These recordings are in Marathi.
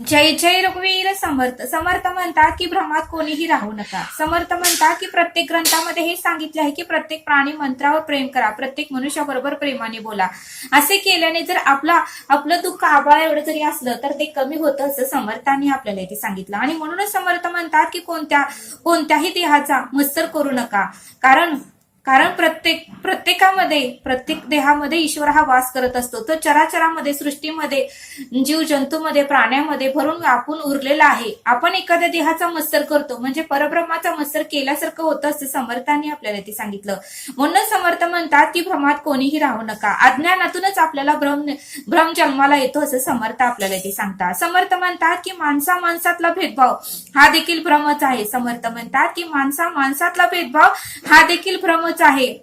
जय जय रघुवीर समर्थ. समर्थ म्हणतात की भ्रमात कोणीही राहू नका. समर्थ म्हणतात की प्रत्येक ग्रंथामध्ये हे सांगितले आहे की प्रत्येक प्राणी मंत्रावर प्रेम करा. प्रत्येक मनुष्याबरोबर प्रेमाने बोला. असे केल्याने जर आपला आपलं दुःख आबाळ एवढं जरी असलं तर ते कमी होतं असं समर्थांनी आपल्याला इथे सांगितलं. आणि म्हणूनच समर्थ म्हणतात की कोणत्या कोणत्याही देहाचा मत्सर करू नका. कारण कारण प्रत्येक प्रत्येकामध्ये प्रत्येक देहामध्ये ईश्वर हा वास करत असतो. तो चराचरामध्ये सृष्टीमध्ये जीव जंतूमध्ये प्राण्यामध्ये भरून आपण उरलेला आहे. आपण एखाद्या देहाचा मत्सर करतो. म्हणजे परब्रह्माचा मत्सर केल्यासारखं होतं असं समर्थाने आपल्याला ते सांगितलं. म्हणून समर्थ म्हणतात की भ्रमात कोणीही राहू नका. अज्ञानातूनच आपल्याला भ्रम भ्रम जन्माला येतो असं समर्थ आपल्याला ते सांगतात. समर्थ म्हणतात की माणसा माणसातला भेदभाव हा देखील भ्रमच आहे. समर्थ म्हणतात की माणसा माणसातला भेदभाव हा देखील भ्रमच आहे.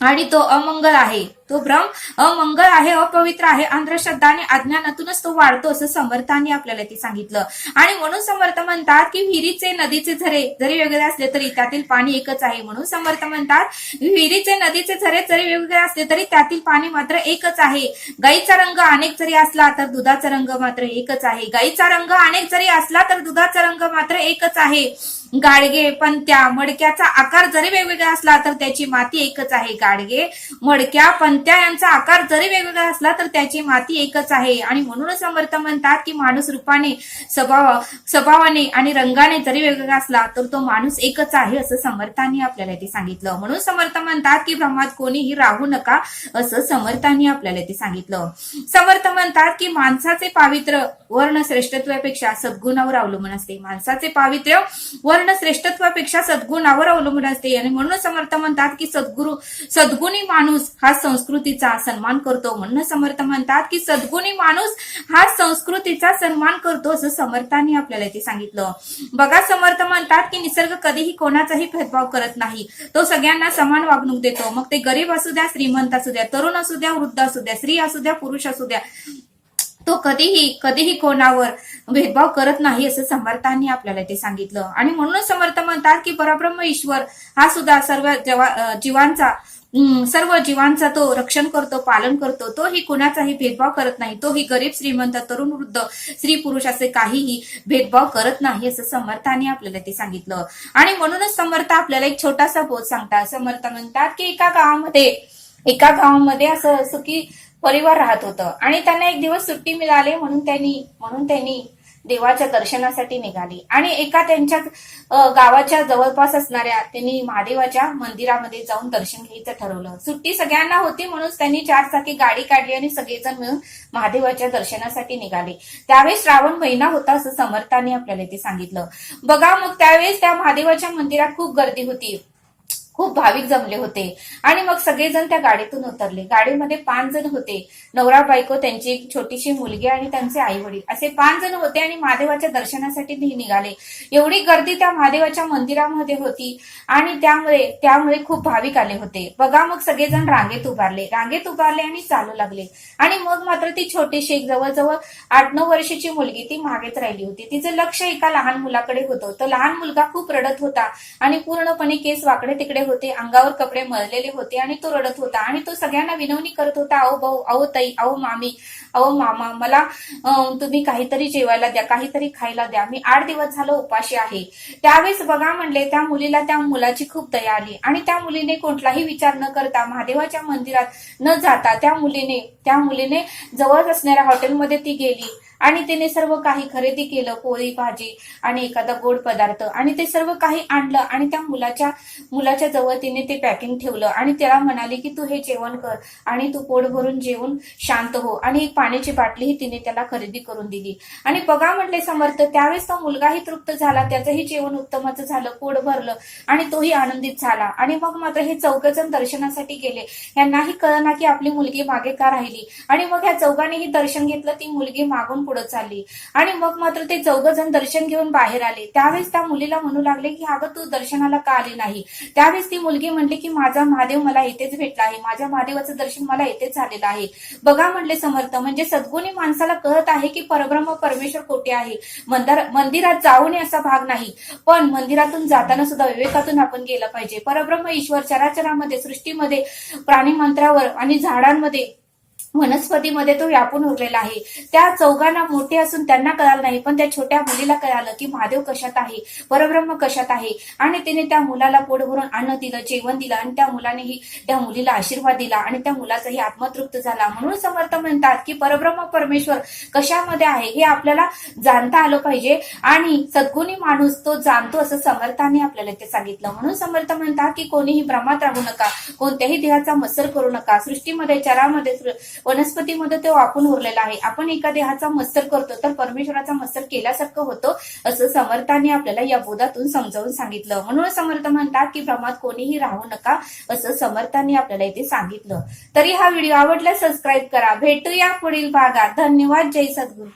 आणि तो अमंगल आहे. तो भ्रम अमंगल आहे अपवित्र आहे अंधश्रद्धा आणि अज्ञानातूनच तो वाढतो असं समर्थांनी आपल्याला ते सांगितलं. आणि म्हणून समर्थ म्हणतात की विहिरीचे नदीचे झरे जरी वेगळे असले तरी त्यातील पाणी एकच आहे. म्हणून समर्थ म्हणतात विहिरीचे नदीचे झरे जरी वेगवेगळे असले तरी त्यातील पाणी मात्र एकच आहे. गाईचा रंग अनेक जरी असला तर दुधाचा रंग मात्र एकच आहे. गाईचा रंग अनेक जरी असला तर दुधाचा रंग मात्र एकच आहे. गाडगे पंत्या मडक्याचा आकार जरी वेगवेगळा असला तर त्याची माती एकच आहे. गाडगे मडक्या पण यांचा आकार जरी वेगवेगळा असला तर त्याची माती एकच आहे. आणि म्हणूनच समर्थ म्हणतात की माणूस रूपाने स्वभाव स्वभावाने आणि रंगाने जरी वेगवेगळा असला तर तो माणूस एकच आहे असं समर्थांनी आपल्याला ते सांगितलं. म्हणून समर्थ म्हणतात की ब्रह्मात कोणीही राहू नका असं समर्थांनी आपल्याला ते सांगितलं. समर्थ म्हणतात की माणसाचे पावित्र्य वर्ण श्रेष्ठत्वापेक्षा सद्गुणावर अवलंबून असते. माणसाचे पावित्र्य वर्ण श्रेष्ठत्वापेक्षा सद्गुणावर अवलंबून असते. आणि म्हणून समर्थ म्हणतात की सद्गुरू सद्गुणी माणूस हा संस्कृतीचा सन्मान करतो म्हणून समर्थ म्हणतात की सद्गुणी माणूस हा संस्कृतीचा सन्मान करतो असं समर्थांनी आपल्याला ते सांगितलं. बघा समर्थ म्हणतात की निसर्ग कधीही कोणाचाही भेदभाव करत नाही. तो सगळ्यांना समान वागणूक देतो. मग ते गरीब असू द्या श्रीमंत असू द्या तरुण असू द्या वृद्ध असू द्या स्त्री असू द्या पुरुष असू द्या तो कधीही कधीही कोणावर भेदभाव करत नाही असं समर्थांनी आपल्याला ते सांगितलं. आणि म्हणूनच समर्थ म्हणतात की परब्रह्म ईश्वर हा सुद्धा सर्व जवा- जीवांचा सर्व जीवांचा तो रक्षण करतो पालन करतो तोही कुणाचाही भेदभाव करत नाही. तोही गरीब श्रीमंत तरुण वृद्ध स्त्री पुरुष असे काहीही भेदभाव करत नाही असं समर्थाने आपल्याला ते सांगितलं. आणि म्हणूनच समर्थ आपल्याला एक छोटासा बोध सांगतात. समर्थ म्हणतात की एका गावामध्ये एका गावामध्ये असं सुखी परिवार राहत होतं. आणि त्यांना एक दिवस सुट्टी मिळाली म्हणून त्यांनी म्हणून त्यांनी देवाच्या दर्शनासाठी निघाली. आणि एका त्यांच्या गावाच्या जवळपास असणाऱ्या त्यांनी महादेवाच्या मंदिरामध्ये जाऊन दर्शन घ्यायचं ठरवलं. सुट्टी सगळ्यांना होती म्हणून त्यांनी चार चाकी गाडी काढली आणि सगळेजण मिळून महादेवाच्या दर्शनासाठी निघाले. त्यावेळेस श्रावण महिना होता असं समर्थांनी आपल्याला ते सांगितलं. बघा मग त्यावेळेस त्या महादेवाच्या मंदिरात खूप गर्दी होती. खूप भाविक जमले होते. आणि मग सगळेजण त्या गाडीतून उतरले. गाडीमध्ये पाच जण होते. नवरा बायको त्यांची एक छोटीशी मुलगी आणि त्यांचे आई वडील असे पाच जण होते आणि महादेवाच्या दर्शनासाठी ती निघाले. एवढी गर्दी त्या महादेवाच्या मंदिरामध्ये होती आणि त्यामुळे त्यामुळे खूप भाविक आले होते. बघा मग सगळेजण रांगेत उभारले. रांगेत उभारले आणि चालू लागले. आणि मग मात्र ती छोटीशी एक जवळजवळ आठ नऊ वर्षाची मुलगी ती मागेच राहिली होती. तिचं लक्ष एका लहान मुलाकडे होतं. तो लहान मुलगा खूप रडत होता आणि पूर्णपणे केस वाकडे तिकडे होते अंगावर कपडे मळलेले होते आणि तो रडत होता आणि तो सगळ्यांना विनवणी करत होता अहो भाऊ अहो ताई अहो मामी अहो मामा मला तुम्ही काहीतरी जेवायला द्या काहीतरी खायला द्या. मी आठ दिवस झालं उपाशी आहे. त्यावेळेस बघा म्हणले त्या मुलीला त्या मुलाची खूप दया आली आणि त्या मुलीने कोणताही विचार न करता महादेवाच्या मंदिरात न जाता त्या मुलीने त्या मुलीने जवळ असणाऱ्या हॉटेलमध्ये ती गेली आणि तिने सर्व काही खरेदी केलं पोळी भाजी आणि एखादा गोड पदार्थ आणि ते सर्व काही आणलं आणि त्या मुलाच्या मुलाच्या जवळ तिने ते पॅकिंग ठेवलं आणि त्याला म्हणाली की तू हे जेवण कर आणि तू पोट भरून जेवून शांत हो. आणि एक पाण्याची बाटलीही तिने त्याला खरेदी करून दिली. आणि बघा म्हटले समर्थ त्यावेळेस तो मुलगाही तृप्त झाला त्याचंही जेवण उत्तमच झालं पोट भरलं आणि तोही आनंदित झाला. आणि मग मात्र हे चौघजण दर्शनासाठी गेले. यांनाही कळना की आपली मुलगी मागे का राहिली. आणि मग ह्या चौघांनीही दर्शन घेतलं ती मुलगी मागून पुढे चालली. आणि मग मात्र ते चौघजण दर्शन घेऊन बाहेर आले. त्यावेळेस त्या मुलीला म्हणू लागले की अगं तू दर्शनाला का आली नाही? त्यावेळेस ती मुलगी म्हणली की माझा महादेव मला इथेच भेटला आहे. माझ्या महादेवाचं दर्शन मला इथेच झालेलं आहे. बघा म्हणले समर्थ म्हणजे सद्गुणी माणसाला कळत आहे की परब्रह्म परमेश्वर कोठे आहे? मंदिर मंदिरात जाऊ नये असा भाग नाही. पण मंदिरातून जाताना सुद्धा विवेकातून आपण गेलं पाहिजे. परब्रह्म ईश्वर चराचरामध्ये सृष्टीमध्ये प्राणी मंत्रावर आणि झाडांमध्ये वनस्पतीमध्ये तो व्यापून उरलेला आहे. त्या चौघांना मोठे असून त्यांना कळालं नाही पण त्या छोट्या मुलीला कळालं की महादेव कशात आहे परब्रह्म कशात आहे. आणि तिने त्या मुलाला पोट भरून अन्न दिलं जेवण दिलं आणि त्या मुलानेही त्या मुलीला आशीर्वाद दिला आणि त्या मुलाचाही आत्मतृप्त झाला. म्हणून समर्थ म्हणतात की परब्रह्म परमेश्वर कशामध्ये आहे हे आपल्याला जाणता आलं पाहिजे आणि सद्गुणी माणूस तो जाणतो असं समर्थाने आपल्याला ते सांगितलं. म्हणून समर्थ म्हणतात की कोणीही भ्रमात राहू नका कोणत्याही देहाचा मत्सर करू नका सृष्टीमध्ये चरामध्ये वनस्पतीमध्ये तो आपण उरलेला आहे. आपण एका देहाचा मत्सर करतो तर परमेश्वराचा मत्सर केल्यासारखं होतो असं समर्थाने आपल्याला या बोधातून समजावून सांगितलं. म्हणून समर्थ म्हणतात की भ्रमात कोणीही राहू नका असं समर्थाने आपल्याला इथे सांगितलं. तरी हा व्हिडिओ आवडला सबस्क्राईब करा. भेटूया पुढील भागात. धन्यवाद. जय सद्गुरू.